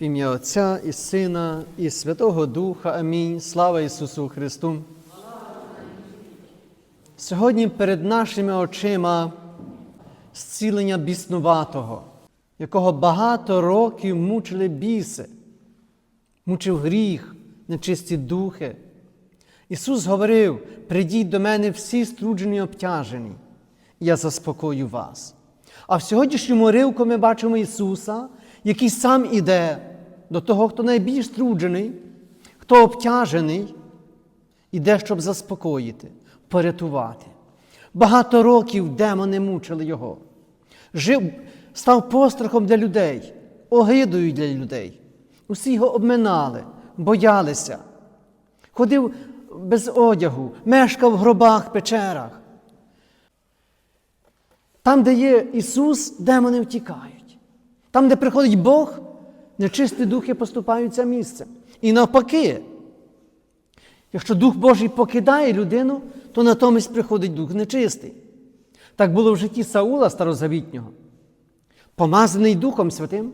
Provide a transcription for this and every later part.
В ім'я Отця і Сина, і Святого Духа. Амінь. Слава Ісусу Христу. Сьогодні перед нашими очима зцілення біснуватого, якого багато років мучили біси, мучив гріх, нечисті духи. Ісус говорив: прийдіть до мене всі струджені обтяжені, я заспокою вас. А в сьогоднішньому ривку ми бачимо Ісуса, який сам іде до того, хто найбільш струджений, хто обтяжений, іде, щоб заспокоїти, порятувати. Багато років демони мучили його. Жив, став пострахом для людей, огидою для людей. Усі його обминали, боялися. Ходив без одягу, мешкав в гробах, печерах. Там, де є Ісус, демони втікають. Там, де приходить Бог, нечисті духи поступаються місцем. І навпаки, якщо Дух Божий покидає людину, то натомість приходить Дух нечистий. Так було в житті Саула Старозавітнього, помазаний Духом Святим.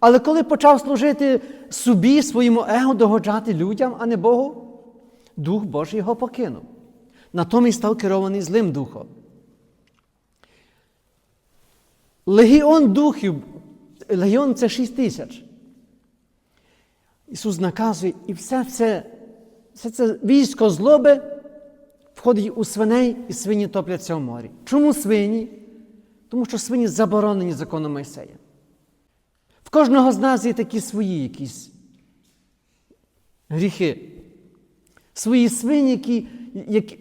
Але коли почав служити собі, своєму его, догоджати людям, а не Богу, Дух Божий його покинув. Натомість став керований злим духом. Легіон духів, легіон це 6 тисяч. Ісус наказує, і все це, все це військо злоби входить у свиней, і свині топляться в морі. Чому свині? Тому що свині заборонені законом Мойсея. В кожного з нас є такі свої якісь гріхи. Свої свині, які, які,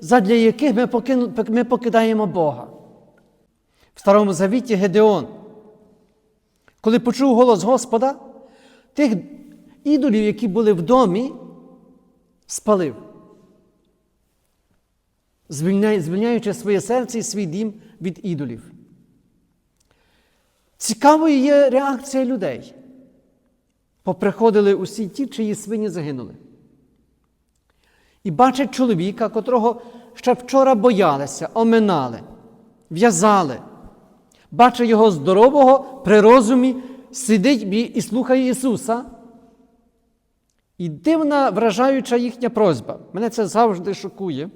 задля яких ми, покину, ми покидаємо Бога. В Старому Завіті Гедеон, коли почув голос Господа, тих ідолів, які були в домі, спалив, звільняючи своє серце і свій дім від ідолів. Цікавою є реакція людей. Поприходили усі ті, чиї свині загинули. І бачать чоловіка, котрого ще вчора боялися, оминали, в'язали. Бачить його здорового при розумі, сидить і слухає Ісуса. І дивна вражаюча їхня просьба. Мене це завжди шокує.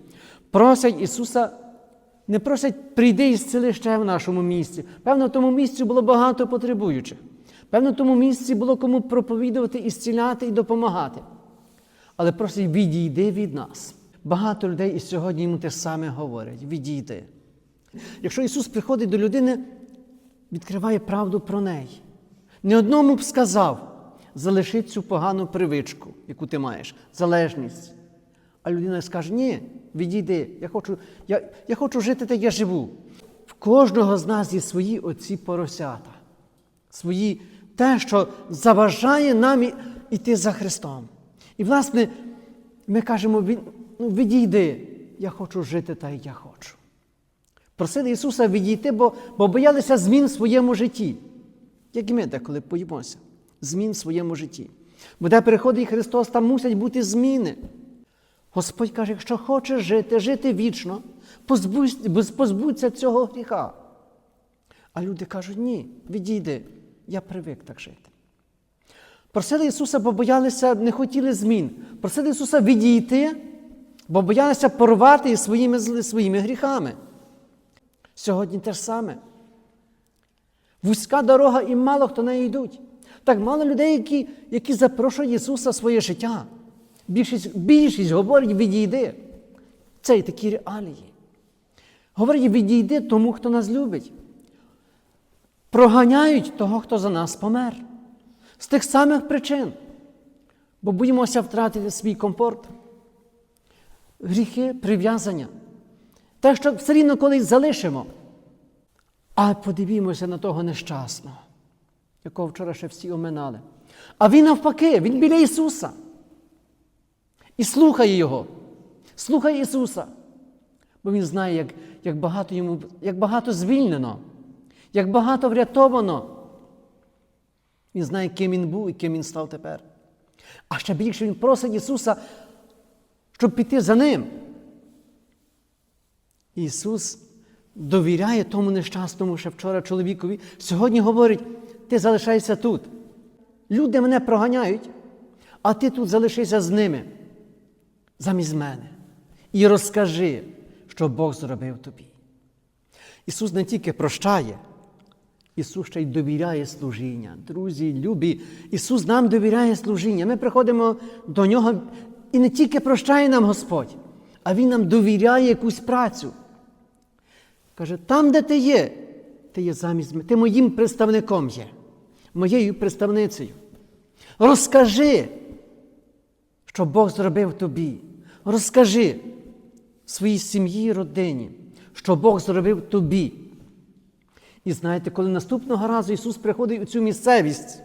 Просять Ісуса, не просять, прийди і зціли ще в нашому місці. Певно, в тому місці було багато потребуючих. Певно, в тому місці було кому проповідувати, і зціляти і допомагати. Але просять, відійди від нас. Багато людей і сьогодні йому те саме говорять: відійди. Якщо Ісус приходить до людини, відкриває правду про неї. Не одному б сказав, залиши цю погану привичку, яку ти маєш, залежність. А людина скаже, ні, відійди, я хочу я, я хочу жити так, я живу. В кожного з нас є свої оці поросята, свої те, що заважає нам іти за Христом. І, власне, ми кажемо, ну, відійди, я хочу жити так, як я хочу. Просили Ісуса відійти, бо бо боялися змін в своєму житті. Як і ми деколи боїмося, змін в своєму житті. Бо де приходить Христос, там мусять бути зміни. Господь каже, якщо хочеш жити, жити вічно, позбудься цього гріха. А люди кажуть, ні, відійди, я привик так жити. Просили Ісуса, бо боялися, не хотіли змін. Просили Ісуса відійти, бо боялися порвати своїми, своїми гріхами. Сьогодні те ж саме. Вузька дорога і мало хто нею йдуть. Так мало людей, які які запрошують Ісуса в своє життя. Більшість більшість говорить, відійди. Це і такі реалії. Говорить, відійди тому, хто нас любить. Проганяють того, хто за нас помер. З тих самих причин. Бо боїмося втратити свій комфорт. Гріхи, прив'язання. Те, що все рівно колись залишимо. А подивімося на того нещасного, якого вчора ще всі оминали. А він навпаки, він біля Ісуса. І слухає Його. Слухає Ісуса. Бо Він знає, як як, багато йому, як багато звільнено, як багато врятовано. Він знає, ким він був і ким він став тепер. А ще більше Він просить Ісуса, щоб піти за Ним. Ісус довіряє тому нещасному ще вчора чоловікові, сьогодні говорить, ти залишайся тут. Люди мене проганяють, а ти тут залишися з ними замість мене. І розкажи, що Бог зробив тобі. Ісус не тільки прощає, Ісус ще й довіряє служіння. Друзі, любі, Ісус нам довіряє служіння. Ми приходимо до Нього і не тільки прощає нам Господь, а Він нам довіряє якусь працю. Каже, там, де ти є, ти є замість ти моїм представником є, моєю представницею. Розкажи, що Бог зробив тобі. Розкажи своїй сім'ї і родині, що Бог зробив тобі. І знаєте, коли наступного разу Ісус приходить у цю місцевість,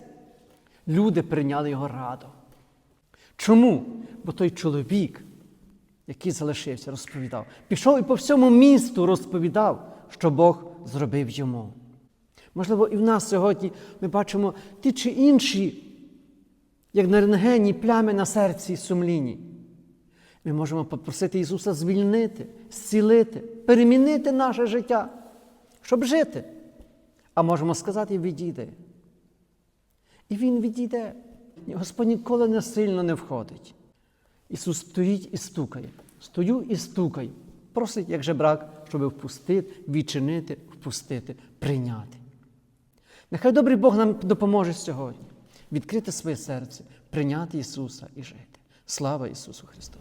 люди прийняли його радо. Чому? Бо той чоловік, який залишився, розповідав, пішов і по всьому місту розповідав, що Бог зробив йому. Можливо, і в нас сьогодні ми бачимо ті чи інші, як на рентгені плями на серці сумлінні. Ми можемо попросити Ісуса звільнити, зцілити, перемінити наше життя, щоб жити. А можемо сказати, відійди. І Він відійде. Господь ніколи не сильно не входить. Ісус стоїть і стукає. Стою і стукаю. Просить, як жебрак, щоб впустити, відчинити, впустити, прийняти. Нехай добрий Бог нам допоможе сьогодні відкрити своє серце, прийняти Ісуса і жити. Слава Ісусу Христу!